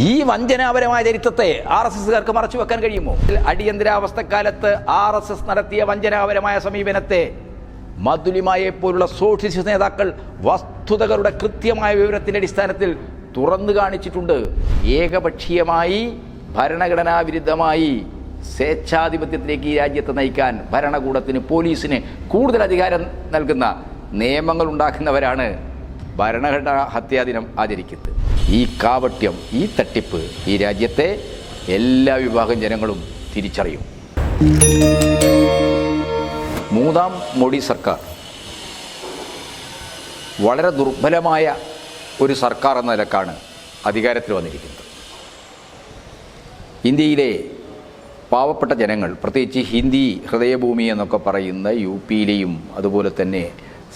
ഈ വഞ്ചനാപരമായ ചരിത്രത്തെ R S എസ്സുകാർക്ക് മറച്ചു വെക്കാൻ കഴിയുമോ? അടിയന്തരാവസ്ഥക്കാലത്ത് ആർ എസ് എസ് നടത്തിയ വഞ്ചനാപരമായ സമീപനത്തെ മധുലിമായെ പോലുള്ള സോഷ്യലിസ്റ്റ് നേതാക്കൾ വസ്തുതകളുടെ കൃത്യമായ വിവരത്തിന്റെ അടിസ്ഥാനത്തിൽ തുറന്നു കാണിച്ചിട്ടുണ്ട്. ഏകപക്ഷീയമായി ഭരണഘടനാ വിരുദ്ധമായി സ്വേച്ഛാധിപത്യത്തിലേക്ക് ഈ രാജ്യത്തെ നയിക്കാൻ ഭരണകൂടത്തിന് പോലീസിന് കൂടുതൽ അധികാരം നൽകുന്ന നിയമങ്ങൾ ഉണ്ടാക്കുന്നവരാണ് ഭരണഘടനാ ഹത്യാദിനം ആചരിക്കുന്നത് ഈ കാവട്യം ഈ തട്ടിപ്പ് ഈ രാജ്യത്തെ എല്ലാ വിഭാഗം ജനങ്ങളും തിരിച്ചറിയും. മൂന്നാം മോഡി സർക്കാർ വളരെ ദുർബലമായ ഒരു സർക്കാർ എന്ന നിലക്കാണ് അധികാരത്തിൽ വന്നിരിക്കുന്നത്. ഇന്ത്യയിലെ പാവപ്പെട്ട ജനങ്ങൾ പ്രത്യേകിച്ച് ഹിന്ദി ഹൃദയഭൂമി എന്നൊക്കെ പറയുന്ന യു പിയിലെയും അതുപോലെ തന്നെ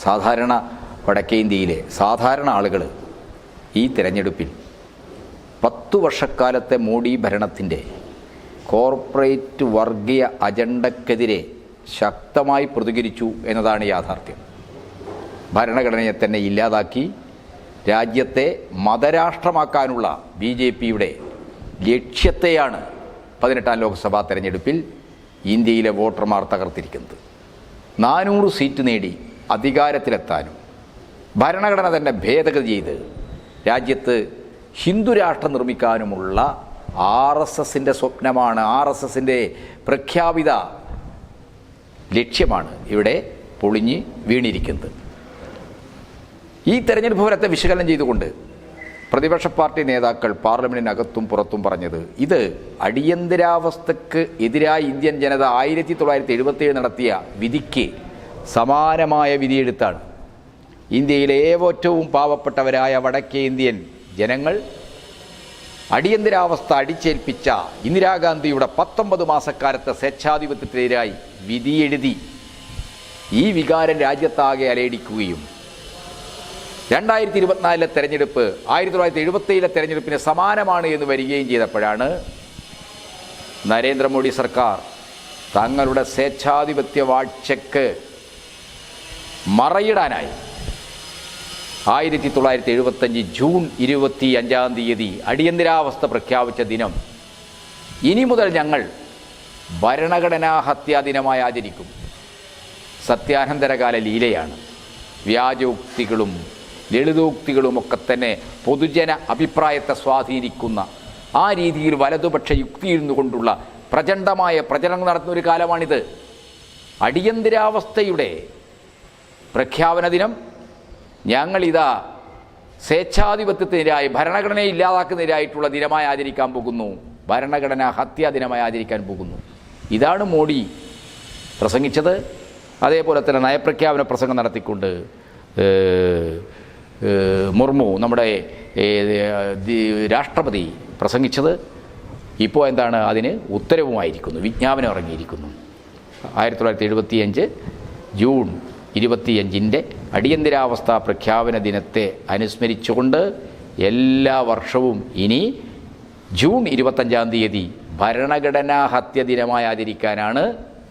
സാധാരണ വടക്കേ ഇന്ത്യയിലെ സാധാരണ ആളുകൾ ഈ തിരഞ്ഞെടുപ്പിൽ പത്തു വർഷക്കാലത്തെ മോഡി ഭരണത്തിന്റെ കോർപ്പറേറ്റ് വർഗീയ അജണ്ടക്കെതിരെ ശക്തമായി പ്രതികരിച്ചു എന്നതാണ് യാഥാർത്ഥ്യം. ഭരണഘടനയെ തന്നെ ഇല്ലാതാക്കി രാജ്യത്തെ മതരാഷ്ട്രമാക്കാനുള്ള ബി ജെ പിയുടെ ലക്ഷ്യത്തെയാണ് പതിനെട്ടാം ലോക്സഭാ തെരഞ്ഞെടുപ്പിൽ ഇന്ത്യയിലെ വോട്ടർമാർ തകർത്തിരിക്കുന്നത്. നാനൂറ് സീറ്റ് നേടി അധികാരത്തിലെത്താനും ഭരണഘടന തന്നെ ഭേദഗതി ചെയ്ത് രാജ്യത്ത് ഹിന്ദു രാഷ്ട്രം നിർമ്മിക്കാനുമുള്ള ആർ എസ് എസിന്റെ സ്വപ്നമാണ് ആർ എസ് എസിന്റെ പ്രഖ്യാപിത ലക്ഷ്യമാണ് ഇവിടെ പൊളിഞ്ഞ് വീണിരിക്കുന്നത്. ഈ തെരഞ്ഞെടുപ്പ് ഫലത്തെ വിശകലനം ചെയ്തുകൊണ്ട് പ്രതിപക്ഷ പാർട്ടി നേതാക്കൾ പാർലമെന്റിനകത്തും പുറത്തും പറഞ്ഞത് ഇത് അടിയന്തരാവസ്ഥയ്ക്ക് എതിരായി ഇന്ത്യൻ ജനത ആയിരത്തി തൊള്ളായിരത്തി എഴുപത്തി നടത്തിയ വിധിക്ക് സമാനമായ വിധിയെടുത്താണ് ഇന്ത്യയിലെ ഏവറ്റവും പാവപ്പെട്ടവരായ വടക്കേ ഇന്ത്യൻ ജനങ്ങൾ അടിയന്തരാവസ്ഥ അടിച്ചേൽപ്പിച്ച ഇന്ദിരാഗാന്ധിയുടെ പത്തൊമ്പത് മാസക്കാലത്തെ സ്വേച്ഛാധിപത്യത്തിനെതിരായി വിധിയെഴുതി ഈ വികാരം രാജ്യത്താകെ അലയടിക്കുകയും രണ്ടായിരത്തി ഇരുപത്തിനാലിലെ തെരഞ്ഞെടുപ്പ് ആയിരത്തി തൊള്ളായിരത്തി എഴുപത്തേഴിലെ തെരഞ്ഞെടുപ്പിന് സമാനമാണ് എന്ന് വരികയും ചെയ്തപ്പോഴാണ് നരേന്ദ്രമോദി സർക്കാർ തങ്ങളുടെ സ്വേച്ഛാധിപത്യ വാഴ്ചക്ക് മറയിടാനായി ആയിരത്തി തൊള്ളായിരത്തി എഴുപത്തഞ്ച് ജൂൺ ഇരുപത്തി അഞ്ചാം തീയതി അടിയന്തരാവസ്ഥ പ്രഖ്യാപിച്ച ദിനം. ഇനി മുതൽ ഞങ്ങൾ ഭരണഘടനാ ഹത്യാ ദിനമായി ആചരിക്കും. സത്യാനന്തരകാല ലീലയാണ്. വ്യാജോക്തികളും ലളിതോക്തികളുമൊക്കെ തന്നെ പൊതുജന അഭിപ്രായത്തെ സ്വാധീനിക്കുന്ന ആ രീതിയിൽ വലതുപക്ഷ യുക്തിയിരുന്നു കൊണ്ടുള്ള പ്രചണ്ഡമായ പ്രചരണം നടത്തുന്ന ഒരു കാലമാണിത്. അടിയന്തരാവസ്ഥയുടെ പ്രഖ്യാപന ദിനം ഞങ്ങളിതാ സ്വേച്ഛാധിപത്യത്തിനെതിരായി ഭരണഘടനയെ ഇല്ലാതാക്കുന്നതിനായിട്ടുള്ള ദിനമായി ആചരിക്കാൻ പോകുന്നു. ഭരണഘടന ഹത്യാ ദിനമായി ആചരിക്കാൻ പോകുന്നു. ഇതാണ് മോഡി പ്രസംഗിച്ചത്. അതേപോലെ തന്നെ നയപ്രഖ്യാപന പ്രസംഗം നടത്തിക്കൊണ്ട് മുർമു നമ്മുടെ രാഷ്ട്രപതി പ്രസംഗിച്ചത്. ഇപ്പോൾ എന്താണ് അതിന് ഉത്തരവുമായിരിക്കുന്നു വിജ്ഞാപനം ഇറങ്ങിയിരിക്കുന്നു. ആയിരത്തി തൊള്ളായിരത്തി എഴുപത്തിയഞ്ച് ജൂൺ ഇരുപത്തിയഞ്ചിന്റെ അടിയന്തരാവസ്ഥ പ്രഖ്യാപന ദിനത്തെ അനുസ്മരിച്ചുകൊണ്ട് എല്ലാ വർഷവും ഇനി ജൂൺ ഇരുപത്തഞ്ചാം തീയതി ഭരണഘടനാ ഹത്യ ദിനമായി ആചരിക്കാനാണ്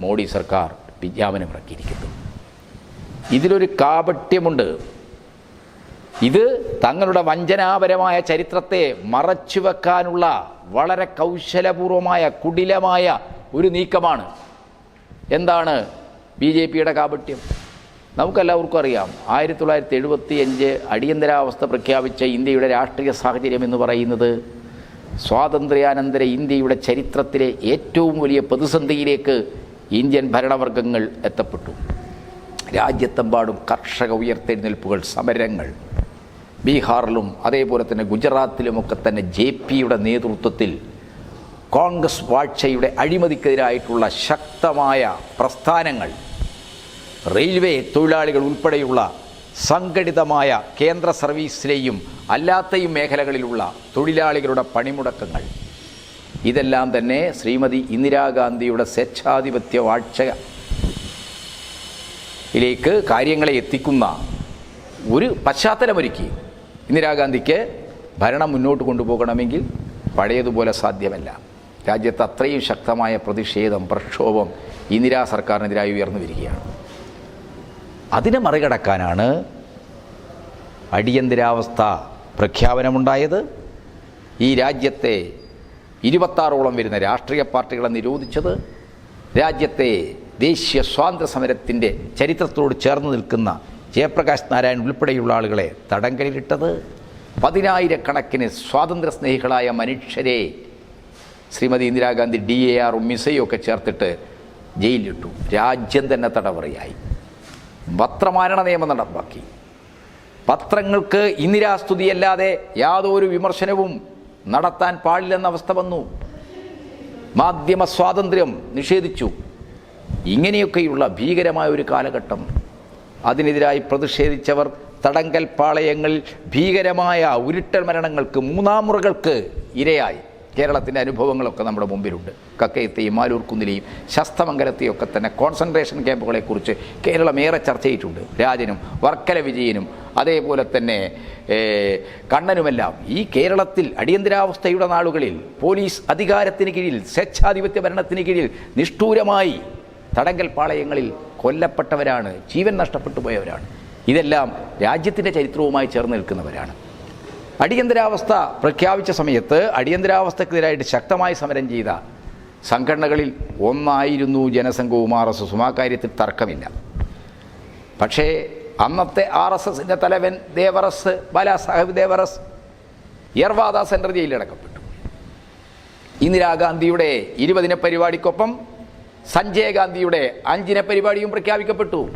മോഡി സർക്കാർ വിജ്ഞാപനം ഇറക്കിയിരിക്കുന്നത് ഇതിലൊരു കാപട്യമുണ്ട്. ഇത് തങ്ങളുടെ വഞ്ചനാപരമായ ചരിത്രത്തെ മറച്ചുവെക്കാനുള്ള വളരെ കൗശലപൂർവമായ കുടിലമായ ഒരു നീക്കമാണ്. എന്താണ് ബി ജെ പിയുടെ കാപട്യം? നമുക്കെല്ലാവർക്കും അറിയാം. ആയിരത്തി തൊള്ളായിരത്തി എഴുപത്തി അഞ്ച് അടിയന്തരാവസ്ഥ പ്രഖ്യാപിച്ച ഇന്ത്യയുടെ രാഷ്ട്രീയ സാഹചര്യം എന്ന് പറയുന്നത് സ്വാതന്ത്ര്യാനന്തര ഇന്ത്യയുടെ ചരിത്രത്തിലെ ഏറ്റവും വലിയ പ്രതിസന്ധിയിലേക്ക് ഇന്ത്യൻ ഭരണവർഗങ്ങൾ എത്തപ്പെട്ടു. രാജ്യത്തെമ്പാടും കർഷക ഉയർത്തെഴുന്നേൽപ്പുകൾ സമരങ്ങൾ ബീഹാറിലും അതേപോലെ തന്നെ ഗുജറാത്തിലുമൊക്കെ തന്നെ ജെ പിയുടെ നേതൃത്വത്തിൽ കോൺഗ്രസ് വാഴ്ചയുടെ അഴിമതിക്കെതിരായിട്ടുള്ള ശക്തമായ പ്രസ്ഥാനങ്ങൾ റെയിൽവേ തൊഴിലാളികൾ ഉൾപ്പെടെയുള്ള സംഘടിതമായ കേന്ദ്ര സർവീസിലെയും അല്ലാത്തയും മേഖലകളിലുള്ള തൊഴിലാളികളുടെ പണിമുടക്കങ്ങൾ. ഇതെല്ലാം തന്നെ ശ്രീമതി ഇന്ദിരാഗാന്ധിയുടെ സ്വേച്ഛാധിപത്യ വാഴ്ചയിലേക്ക് കാര്യങ്ങളെ എത്തിക്കുന്ന ഒരു പശ്ചാത്തലമൊരുക്കി. ഇന്ദിരാഗാന്ധിക്ക് ഭരണം മുന്നോട്ട് കൊണ്ടുപോകണമെങ്കിൽ പഴയതുപോലെ സാധ്യമല്ല. രാജ്യത്ത് അത്രയും ശക്തമായ പ്രതിഷേധം പ്രക്ഷോഭം ഇന്ദിരാ സർക്കാരിനെതിരായി ഉയർന്നു വരികയാണ്. അതിനെ മറികടക്കാനാണ് അടിയന്തരാവസ്ഥ പ്രഖ്യാപനമുണ്ടായത്. ഈ രാജ്യത്തെ ഇരുപത്താറോളം വരുന്ന രാഷ്ട്രീയ പാർട്ടികളെ നിരോധിച്ചത് രാജ്യത്തെ ദേശീയ സ്വാതന്ത്ര്യ സമരത്തിന്റെ ചരിത്രത്തോട് ചേർന്ന് നിൽക്കുന്ന ജയപ്രകാശ് നാരായൺ ഉൾപ്പെടെയുള്ള ആളുകളെ തടങ്കലിലിട്ടത്. പതിനായിരക്കണക്കിന് സ്വാതന്ത്ര്യ സ്നേഹികളായ മനുഷ്യരെ ശ്രീമതി ഇന്ദിരാഗാന്ധി ഡി എ ആറും മിസയും ഒക്കെ ചേർത്തിട്ട് ജയിലിലിട്ടു. രാജ്യം തന്നെ തടവറയായി. പത്രമാരണ നിയമം നടപ്പാക്കി. പത്രങ്ങൾക്ക് ഇന്ദിരാസ്തുതിയല്ലാതെ യാതൊരു വിമർശനവും നടത്താൻ പാടില്ലെന്ന അവസ്ഥ വന്നു. മാധ്യമ സ്വാതന്ത്ര്യം നിഷേധിച്ചു. ഇങ്ങനെയൊക്കെയുള്ള ഭീകരമായ ഒരു കാലഘട്ടം. അതിനെതിരായി പ്രതിഷേധിച്ചവർ തടങ്കൽ പാളയങ്ങളിൽ ഭീകരമായ ഉരുട്ടൽ മരണങ്ങൾക്ക് മൂന്നാമുറകൾക്ക് ഇരയായി. കേരളത്തിന്റെ അനുഭവങ്ങളൊക്കെ നമ്മുടെ മുമ്പിലുണ്ട്. കക്കയത്തെയും മാലൂർക്കുന്നിലെയും ശസ്തമംഗലത്തെയും ഒക്കെ തന്നെ കോൺസെൻട്രേഷൻ ക്യാമ്പുകളെക്കുറിച്ച് കേരളം ഏറെ ചർച്ച ചെയ്തിട്ടുണ്ട് രാജനും വർക്കല വിജയനും അതേപോലെ തന്നെ കണ്ണനുമെല്ലാം ഈ കേരളത്തിൽ അടിയന്തരാവസ്ഥയുടെ നാളുകളിൽ പോലീസ് അധികാരത്തിന് കീഴിൽ സ്വേച്ഛാധിപത്യ ഭരണത്തിന് കീഴിൽ നിഷ്ഠൂരമായി തടങ്കൽ പാളയങ്ങളിൽ കൊല്ലപ്പെട്ടവരാണ് ജീവൻ നഷ്ടപ്പെട്ടു പോയവരാണ്. ഇതെല്ലാം രാജ്യത്തിന്റെ ചരിത്രവുമായി ചേർന്ന് നിൽക്കുന്നവരാണ്. അടിയന്തരാവസ്ഥ പ്രഖ്യാപിച്ച സമയത്ത് അടിയന്തരാവസ്ഥക്കെതിരായിട്ട് ശക്തമായി സമരം ചെയ്ത സംഘടനകളിൽ ഒന്നായിരുന്നു ജനസംഘവും ആർ എസ് എസും. ആ കാര്യത്തിൽ തർക്കമില്ല. പക്ഷേ അന്നത്തെ ആർ എസ് എസിന്റെ തലവൻ ദേവറസ് ബാലാസാഹിബ് ദേവറസ് യർവാദ സെൻട്രൽ ജയിലിലടക്കപ്പെട്ടു. ഇന്ദിരാഗാന്ധിയുടെ ഇരുപതിന പരിപാടിക്കൊപ്പം സഞ്ജയ് ഗാന്ധിയുടെ അഞ്ചിന പരിപാടിയും പ്രഖ്യാപിക്കപ്പെട്ടു.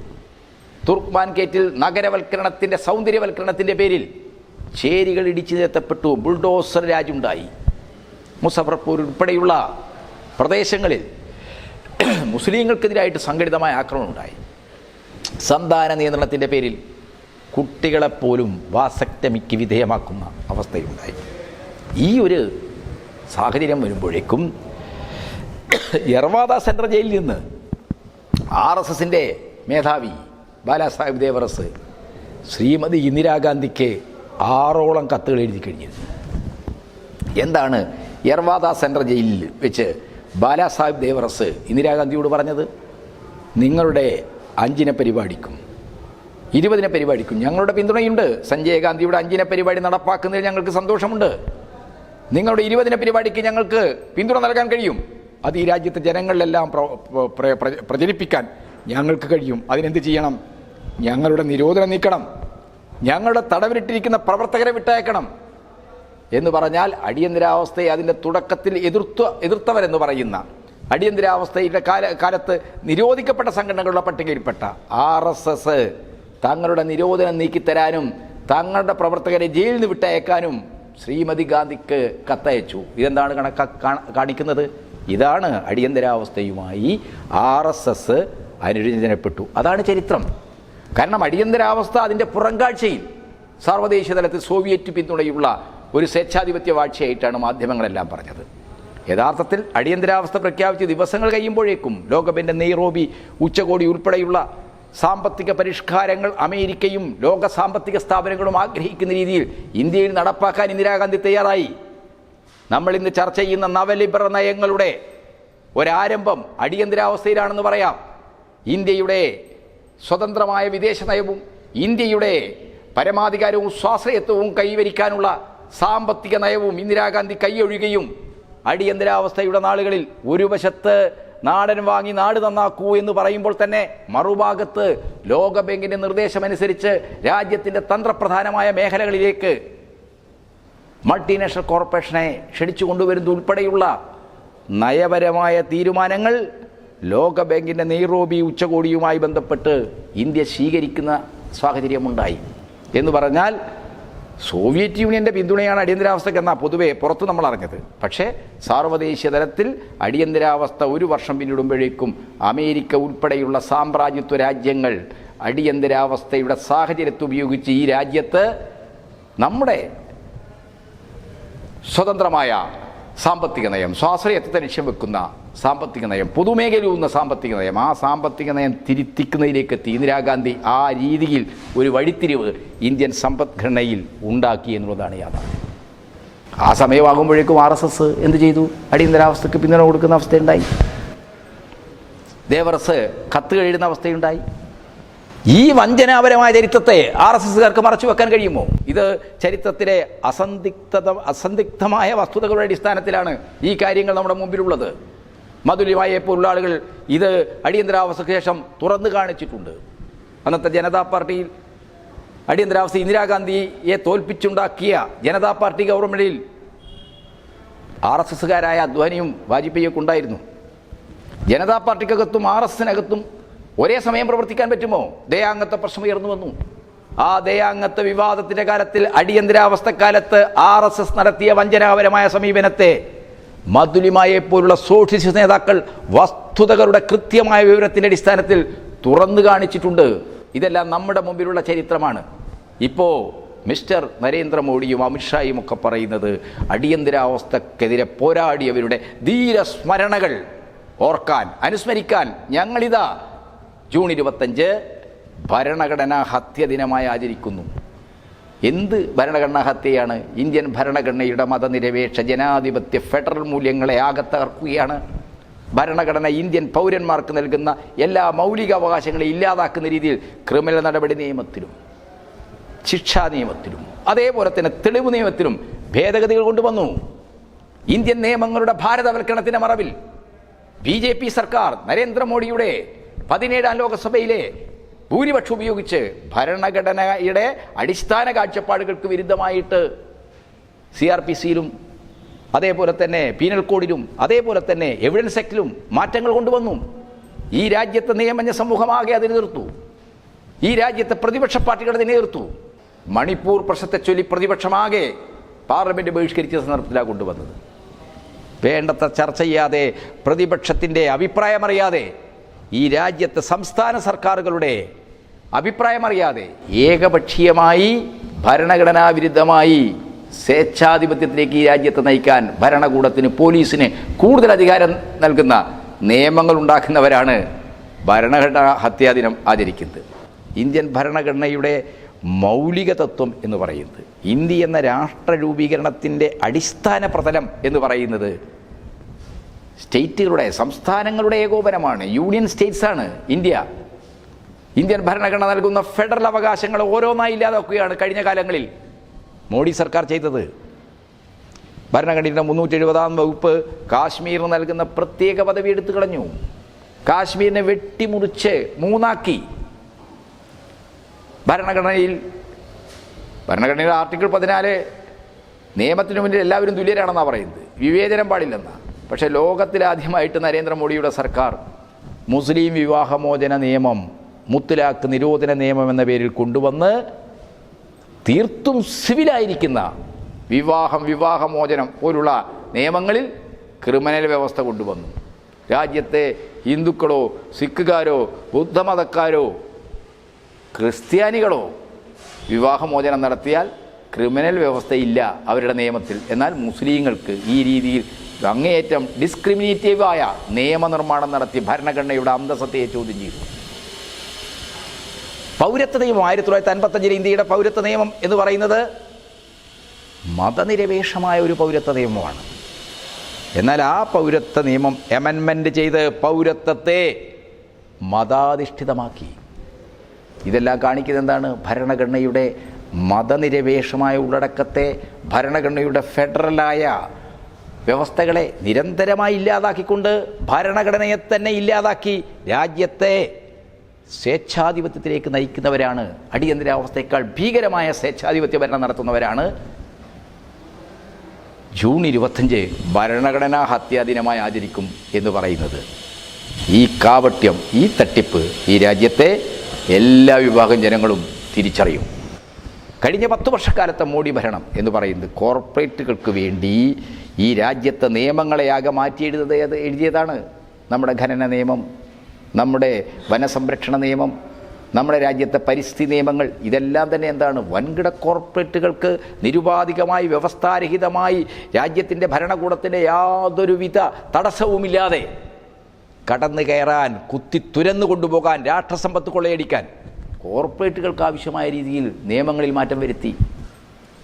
തുർക്ക്മാൻ കേറ്റിൽ നഗരവൽക്കരണത്തിന്റെ സൗന്ദര്യവൽക്കരണത്തിന്റെ പേരിൽ ചേരികൾ ഇടിച്ചു നിരത്തപ്പെട്ടു ബുൾഡോസർ രാജുണ്ടായി. മുസഫർപൂർ ഉൾപ്പെടെയുള്ള പ്രദേശങ്ങളിൽ മുസ്ലിങ്ങൾക്കെതിരായിട്ട് സംഘടിതമായ ആക്രമണം ഉണ്ടായി. സന്താന നിയന്ത്രണത്തിന്റെ പേരിൽ കുട്ടികളെപ്പോലും വാസക്തമിക്ക് വിധേയമാക്കുന്ന അവസ്ഥയുണ്ടായി. ഈ ഒരു സാഹചര്യം വരുമ്പോഴേക്കും യർവാദ സെൻട്രൽ ജയിലിൽ നിന്ന് ആർ എസ് എസിന്റെ മേധാവി ബാലാസാഹിബ് ദേവറസ് ശ്രീമതി ഇന്ദിരാഗാന്ധിക്ക് ആറോളം കത്തുകൾ എഴുതി കഴിഞ്ഞിരുന്നു എന്താണ് യർവാദ സെൻട്രൽ ജയിലിൽ വെച്ച് ബാലാസാഹിബ് ദേവറസ് ഇന്ദിരാഗാന്ധിയോട് പറഞ്ഞത്? നിങ്ങളുടെ അഞ്ചിന പരിപാടിക്കും ഇരുപതിന പരിപാടിക്കും. ഞങ്ങളുടെ പിന്തുണയുണ്ട്. സഞ്ജയ് ഗാന്ധിയുടെ അഞ്ചിന പരിപാടി നടപ്പാക്കുന്നതിൽ ഞങ്ങൾക്ക് സന്തോഷമുണ്ട്. നിങ്ങളുടെ ഇരുപതിന പരിപാടിക്ക് ഞങ്ങൾക്ക് പിന്തുണ നൽകാൻ കഴിയും. അത് ഈ രാജ്യത്തെ ജനങ്ങളിലെല്ലാം പ്ര- പ്ര- പ്ര- പ്രചരിപ്പിക്കാൻ ഞങ്ങൾക്ക് കഴിയും. അതിനെന്ത് ചെയ്യണം? ഞങ്ങളുടെ നിരോധനം നീക്കണം. ഞങ്ങളുടെ തടവിലിട്ടിരിക്കുന്ന പ്രവർത്തകരെ വിട്ടയക്കണം. എന്ന് പറഞ്ഞാൽ അടിയന്തരാവസ്ഥയെ അതിന്റെ തുടക്കത്തിൽ എതിർത്ത എതിർത്തവരെന്ന് പറയുന്ന അടിയന്തരാവസ്ഥയുടെ കാല കാലത്ത് നിരോധിക്കപ്പെട്ട സംഘടനകളുടെ പട്ടികയിൽപ്പെട്ട ആർ എസ് എസ് തങ്ങളുടെ നിരോധനം നീക്കിത്തരാനും തങ്ങളുടെ പ്രവർത്തകരെ ജയിലിൽ നിന്ന് വിട്ടയക്കാനും ശ്രീമതി ഗാന്ധിക്ക് കത്തയച്ചു. ഇതെന്താണ് കണക്ക കാണിക്കുന്നത്? ഇതാണ് അടിയന്തരാവസ്ഥയുമായി ആർ എസ് എസ് അനുരഞ്ജനപ്പെട്ടു. അതാണ് ചരിത്രം. കാരണം അടിയന്തരാവസ്ഥ അതിന്റെ പുറങ്കാഴ്ചയിൽ സാർവദേശീയ തലത്തിൽ സോവിയറ്റ് പിന്തുണയുള്ള ഒരു സ്വേച്ഛാധിപത്യ വാഴ്ചയായിട്ടാണ് മാധ്യമങ്ങളെല്ലാം പറഞ്ഞത്. യഥാർത്ഥത്തിൽ അടിയന്തരാവസ്ഥ പ്രഖ്യാപിച്ച് ദിവസങ്ങൾ കഴിയുമ്പോഴേക്കും ലോകബിന്റെ നെയ്റോബി ഉച്ചകോടി ഉൾപ്പെടെയുള്ള സാമ്പത്തിക പരിഷ്കാരങ്ങൾ അമേരിക്കയും ലോക സാമ്പത്തിക സ്ഥാപനങ്ങളും ആഗ്രഹിക്കുന്ന രീതിയിൽ ഇന്ത്യയിൽ നടപ്പാക്കാൻ ഇന്ദിരാഗാന്ധി തയ്യാറായി. നമ്മൾ ഇന്ന് ചർച്ച ചെയ്യുന്ന നവലിബറ നയങ്ങളുടെ ഒരാരംഭം അടിയന്തരാവസ്ഥയിലാണെന്ന് പറയാം. ഇന്ത്യയുടെ സ്വതന്ത്രമായ വിദേശ നയവും ഇന്ത്യയുടെ പരമാധികാരവും സ്വാശ്രയത്വവും കൈവരിക്കാനുള്ള സാമ്പത്തിക നയവും ഇന്ദിരാഗാന്ധി കൈയൊഴുകയും അടിയന്തരാവസ്ഥയുടെ നാളുകളിൽ ഒരു വശത്ത് നാടൻ വാങ്ങി നാട് നന്നാക്കൂ എന്ന് പറയുമ്പോൾ തന്നെ മറുഭാഗത്ത് ലോകബാങ്കിന്റെ നിർദ്ദേശമനുസരിച്ച് രാജ്യത്തിന്റെ തന്ത്രപ്രധാനമായ മേഖലകളിലേക്ക് മൾട്ടിനാഷണൽ കോർപ്പറേഷനെ ക്ഷണിച്ചു കൊണ്ടുവരുന്നത് ഉൾപ്പെടെയുള്ള നയപരമായ തീരുമാനങ്ങൾ ലോകബാങ്കിന്റെ നെയ്റോബി ഉച്ചകോടിയുമായി ബന്ധപ്പെട്ട് ഇന്ത്യ സ്വീകരിക്കുന്ന സാഹചര്യമുണ്ടായി. എന്ന് പറഞ്ഞാൽ സോവിയറ്റ് യൂണിയന്റെ പിന്തുണയാണ് അടിയന്തരാവസ്ഥയ്ക്ക് എന്നാ പൊതുവെ പുറത്ത് നമ്മൾ അറിഞ്ഞത്. പക്ഷേ സാർവദേശീയ തലത്തിൽ അടിയന്തരാവസ്ഥ ഒരു വർഷം പിന്നിടുമ്പോഴേക്കും അമേരിക്ക ഉൾപ്പെടെയുള്ള സാമ്രാജ്യത്വ രാജ്യങ്ങൾ അടിയന്തരാവസ്ഥയുടെ സാഹചര്യത്തെ ഉപയോഗിച്ച് ഈ രാജ്യത്ത് നമ്മുടെ സ്വതന്ത്രമായ സാമ്പത്തിക നയം. സ്വാശ്രയത്വത്തെ ലക്ഷ്യം വെക്കുന്ന സാമ്പത്തിക നയം. പൊതുമേഖലയൂന്ന സാമ്പത്തിക നയം. ആ സാമ്പത്തിക നയം തിരുത്തിക്കുന്നതിലേക്ക് എത്തി. ഇന്ദിരാഗാന്ധി ആ രീതിയിൽ ഒരു വഴിത്തിരിവ് ഇന്ത്യൻ സമ്പദ്ഘടനയിൽ ഉണ്ടാക്കി എന്നുള്ളതാണ് യാഥാർത്ഥ്യം. ആ സമയമാകുമ്പോഴേക്കും ആർ എസ് എസ് എന്ത് ചെയ്തു? അടിയന്തരാവസ്ഥയ്ക്ക് പിന്തുണ കൊടുക്കുന്ന അവസ്ഥയുണ്ടായി. ദേവറസ് കത്ത് കഴിയുന്ന അവസ്ഥയുണ്ടായി. ഈ വഞ്ചനാപരമായ ചരിത്രത്തെ ആർ എസ് എസ്സുകാർക്ക് മറച്ചു വെക്കാൻ കഴിയുമോ? ഇത് ചരിത്രത്തിലെ അസന്ധിഗ്ധത അസന്ധിഗ്ധമായ വസ്തുതകളുടെ അടിസ്ഥാനത്തിലാണ് ഈ കാര്യങ്ങൾ നമ്മുടെ മുമ്പിലുള്ളത്. മധുലിമായെ പോലുള്ള ആളുകൾ ഇത് അടിയന്തരാവസ്ഥയ്ക്ക് ശേഷം തുറന്നു കാണിച്ചിട്ടുണ്ട്. അന്നത്തെ ജനതാ പാർട്ടിയിൽ അടിയന്തരാവസ്ഥ ഇന്ദിരാഗാന്ധിയെ തോൽപ്പിച്ചുണ്ടാക്കിയ ജനതാ പാർട്ടി ഗവൺമെന്റിൽ ആർ എസ് എസ്സുകാരായ അധ്വാനിയും വാജ്പേയിയൊക്കെ ഉണ്ടായിരുന്നു. ജനതാ പാർട്ടിക്കകത്തും ആർ എസ് എസിനകത്തും ഒരേ സമയം പ്രവർത്തിക്കാൻ പറ്റുമോ? ദയാംഗത്വ പ്രശ്നം ഉയർന്നു വന്നു. ആ ദയാംഗത്വ വിവാദത്തിന്റെ കാലത്തിൽ അടിയന്തരാവസ്ഥക്കാലത്ത് ആർ എസ് എസ് നടത്തിയ വഞ്ചനാപരമായ സമീപനത്തെ മധുലിമായെ പോലുള്ള സോഷ്യലിസ്റ്റ് നേതാക്കൾ വസ്തുതകളുടെ കൃത്യമായ വിവരത്തിന്റെ അടിസ്ഥാനത്തിൽ തുറന്നു കാണിച്ചിട്ടുണ്ട്. ഇതെല്ലാം നമ്മുടെ മുമ്പിലുള്ള ചരിത്രമാണ്. ഇപ്പോൾ മിസ്റ്റർ നരേന്ദ്രമോദിയും അമിത്ഷായും ഒക്കെ പറയുന്നത് അടിയന്തരാവസ്ഥക്കെതിരെ പോരാടിയവരുടെ ധീരസ്മരണകൾ ഓർക്കാൻ അനുസ്മരിക്കാൻ ഞങ്ങളിതാ ജൂൺ ഇരുപത്തഞ്ച് ഭരണഘടനാ ഹത്യ ദിനമായി ആചരിക്കുന്നു. എന്ത് ഭരണഘടനാ ഹത്യയാണ്? ഇന്ത്യൻ ഭരണഘടനയുടെ മതനിരപേക്ഷ ജനാധിപത്യ ഫെഡറൽ മൂല്യങ്ങളെ ആകെ തകർക്കുകയാണ് ഭരണഘടന ഇന്ത്യൻ പൗരന്മാർക്ക് നൽകുന്ന എല്ലാ മൗലിക അവകാശങ്ങളെ ഇല്ലാതാക്കുന്ന രീതിയിൽ ക്രിമിനൽ നടപടി നിയമത്തിലും ശിക്ഷാ നിയമത്തിലും അതേപോലെ തന്നെ തെളിവ് നിയമത്തിലും ഭേദഗതികൾ കൊണ്ടുവന്നു. ഇന്ത്യൻ നിയമങ്ങളുടെ ഭാരതവൽക്കരണത്തിന്റെ മറവിൽ ബി സർക്കാർ നരേന്ദ്രമോദിയുടെ പതിനേഴാം ലോകസഭയിലെ ഭൂരിപക്ഷം ഉപയോഗിച്ച് ഭരണഘടനയുടെ അടിസ്ഥാന കാഴ്ചപ്പാടുകൾക്ക് വിരുദ്ധമായിട്ട് സി ആർ പി സിയിലും അതേപോലെ തന്നെ പീനൽ കോഡിലും അതേപോലെ തന്നെ എവിഡൻസ് ആക്ടിലും മാറ്റങ്ങൾ കൊണ്ടുവന്നു. ഈ രാജ്യത്തെ നിയമജ്ഞ സമൂഹമാകെ അതിനെ നിർത്തു ഈ രാജ്യത്തെ പ്രതിപക്ഷ പാർട്ടികൾ അതിനെ നിർത്തു മണിപ്പൂർ പ്രശ്നത്തെ ചൊല്ലി പ്രതിപക്ഷമാകെ പാർലമെന്റ് ബഹിഷ്കരിച്ച സന്ദർഭത്തിലാണ് കൊണ്ടുവന്നത്. വേണ്ടത്ര ചർച്ച ചെയ്യാതെ പ്രതിപക്ഷത്തിന്റെ അഭിപ്രായമറിയാതെ ഈ രാജ്യത്തെ സംസ്ഥാന സർക്കാരുകളുടെ അഭിപ്രായമറിയാതെ ഏകപക്ഷീയമായി ഭരണഘടനാ വിരുദ്ധമായി സ്വേച്ഛാധിപത്യത്തിലേക്ക് ഈ രാജ്യത്തെ നയിക്കാൻ ഭരണകൂടത്തിന് പോലീസിന് കൂടുതൽ അധികാരം നൽകുന്ന നിയമങ്ങൾ ഉണ്ടാക്കുന്നവരാണ് ഭരണഘടനാ ഹത്യാദിനം ആചരിക്കുന്നത്. ഇന്ത്യൻ ഭരണഘടനയുടെ മൗലിക തത്വം എന്ന് പറയുന്നത് ഇന്ത്യ എന്ന രാഷ്ട്ര രൂപീകരണത്തിന്റെ അടിസ്ഥാന പ്രതലം എന്ന് പറയുന്നത് സ്റ്റേറ്റുകളുടെ സംസ്ഥാനങ്ങളുടെ ഏകോപനമാണ്. യൂണിയൻ സ്റ്റേറ്റ്സ് ആണ് ഇന്ത്യ. ഇന്ത്യൻ ഭരണഘടന നൽകുന്ന ഫെഡറൽ അവകാശങ്ങൾ ഓരോന്നായി ഇല്ലാതാക്കുകയാണ് കഴിഞ്ഞ കാലങ്ങളിൽ മോഡി സർക്കാർ ചെയ്തത്. ഭരണഘടനയുടെ മുന്നൂറ്റി എഴുപതാം വകുപ്പ് കാശ്മീരിന് നൽകുന്ന പ്രത്യേക പദവി എടുത്തു കളഞ്ഞു. കാശ്മീരിനെ വെട്ടിമുറിച്ച് മൂന്നാക്കി. ഭരണഘടനയിൽ ഭരണഘടനയുടെ ആർട്ടിക്കിൾ പതിനാല് നിയമത്തിന് മുന്നിൽ എല്ലാവരും തുല്യരാണെന്നാണ് പറയുന്നത്. വിവേചനം പാടില്ലെന്നാണ് പക്ഷേ ലോകത്തിലാദ്യമായിട്ട് നരേന്ദ്രമോദിയുടെ സർക്കാർ മുസ്ലിം വിവാഹമോചന നിയമം മുത്തലാഖ് നിരോധന നിയമം എന്ന പേരിൽ കൊണ്ടുവന്ന് തീർത്തും സിവിലായിരിക്കുന്ന വിവാഹം വിവാഹമോചനം പോലുള്ള നിയമങ്ങളിൽ ക്രിമിനൽ വ്യവസ്ഥ കൊണ്ടുവന്നു. രാജ്യത്തെ ഹിന്ദുക്കളോ സിഖുകാരോ ബുദ്ധമതക്കാരോ ക്രിസ്ത്യാനികളോ വിവാഹമോചനം നടത്തിയാൽ ക്രിമിനൽ വ്യവസ്ഥയില്ല അവരുടെ നിയമത്തിൽ. എന്നാൽ മുസ്ലിങ്ങൾക്ക് ഈ രീതിയിൽ അങ്ങേയറ്റം ഡിസ്ക്രിമിനേറ്റീവായ നിയമനിർമ്മാണം നടത്തി ഭരണഘടനയുടെ അന്തസ്സത്തെ ചോദ്യം ചെയ്തു. പൗരത്വ നിയമം ആയിരത്തി തൊള്ളായിരത്തി അൻപത്തഞ്ചിലെ ഇന്ത്യയുടെ പൗരത്വ നിയമം എന്ന് പറയുന്നത് മതനിരപേക്ഷമായ ഒരു പൗരത്വ നിയമമാണ്. എന്നാൽ ആ പൗരത്വ നിയമം എമൻമെന്റ് ചെയ്ത് പൗരത്വത്തെ മതാധിഷ്ഠിതമാക്കി. ഇതെല്ലാം കാണിക്കുന്നത് എന്താണ്? ഭരണഘടനയുടെ മതനിരപേക്ഷമായ ഉള്ളടക്കത്തെ ഭരണഘടനയുടെ ഫെഡറലായ വ്യവസ്ഥകളെ നിരന്തരമായി ഇല്ലാതാക്കിക്കൊണ്ട് ഭരണഘടനയെ തന്നെ ഇല്ലാതാക്കി രാജ്യത്തെ സ്വേച്ഛാധിപത്യത്തിലേക്ക് നയിക്കുന്നവരാണ്. അടിയന്തരാവസ്ഥയേക്കാൾ ഭീകരമായ സ്വേച്ഛാധിപത്യ ഭരണം നടത്തുന്നവരാണ്. ജൂൺ ഇരുപത്തഞ്ച് ഭരണഘടനാ ഹത്യാ ദിനമായി ആചരിക്കും എന്ന് പറയുന്നത്. ഈ കാവട്യം ഈ തട്ടിപ്പ് ഈ രാജ്യത്തെ എല്ലാ വിഭാഗം ജനങ്ങളും തിരിച്ചറിയും. കഴിഞ്ഞ പത്ത് വർഷക്കാലത്തെ മോഡി ഭരണം എന്ന് പറയുന്നത് കോർപ്പറേറ്റുകൾക്ക് വേണ്ടി ഈ രാജ്യത്തെ നിയമങ്ങളെയാകെ മാറ്റി എഴുതത് എഴുതിയതാണ് നമ്മുടെ ഖനന നിയമം നമ്മുടെ വനസംരക്ഷണ നിയമം നമ്മുടെ രാജ്യത്തെ പരിസ്ഥിതി നിയമങ്ങൾ. ഇതെല്ലാം തന്നെ എന്താണ്? വൻകിട കോർപ്പറേറ്റുകൾക്ക് നിരുപാധികമായി വ്യവസ്ഥാരഹിതമായി രാജ്യത്തിന്റെ ഭരണകൂടത്തിന്റെ യാതൊരുവിധ തടസ്സവുമില്ലാതെ കടന്നു കയറാൻ കുത്തി തുരന്നു കൊണ്ടുപോകാൻ രാഷ്ട്രസമ്പത്ത് കൊള്ളയടിക്കാൻ കോർപ്പറേറ്റുകൾക്ക് ആവശ്യമായ രീതിയിൽ നിയമങ്ങളിൽ മാറ്റം വരുത്തി.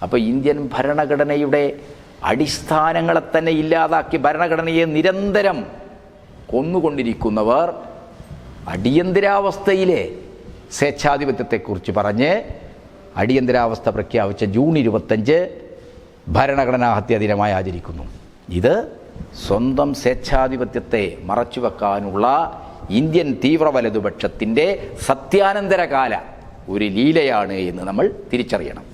അപ്പോൾ ഇന്ത്യൻ ഭരണഘടനയുടെ അടിസ്ഥാനങ്ങളെ തന്നെ ഇല്ലാതാക്കി ഭരണഘടനയെ നിരന്തരം കൊന്നുകൊണ്ടിരിക്കുന്നവർ അടിയന്തരാവസ്ഥയിലെ സ്വേച്ഛാധിപത്യത്തെക്കുറിച്ച് പറഞ്ഞ് അടിയന്തരാവസ്ഥ പ്രഖ്യാപിച്ച ജൂൺ ഇരുപത്തഞ്ച് ഭരണഘടനാ ഹത്യാ ദിനമായി ആചരിക്കുന്നു. ഇത് സ്വന്തം സ്വേച്ഛാധിപത്യത്തെ മറച്ചുവെക്കാനുള്ള ഇന്ത്യൻ തീവ്ര വലതുപക്ഷത്തിന്റെ സത്യാനന്തരകാല ഒരു ലീലയാണ് എന്ന് നമ്മൾ തിരിച്ചറിയണം.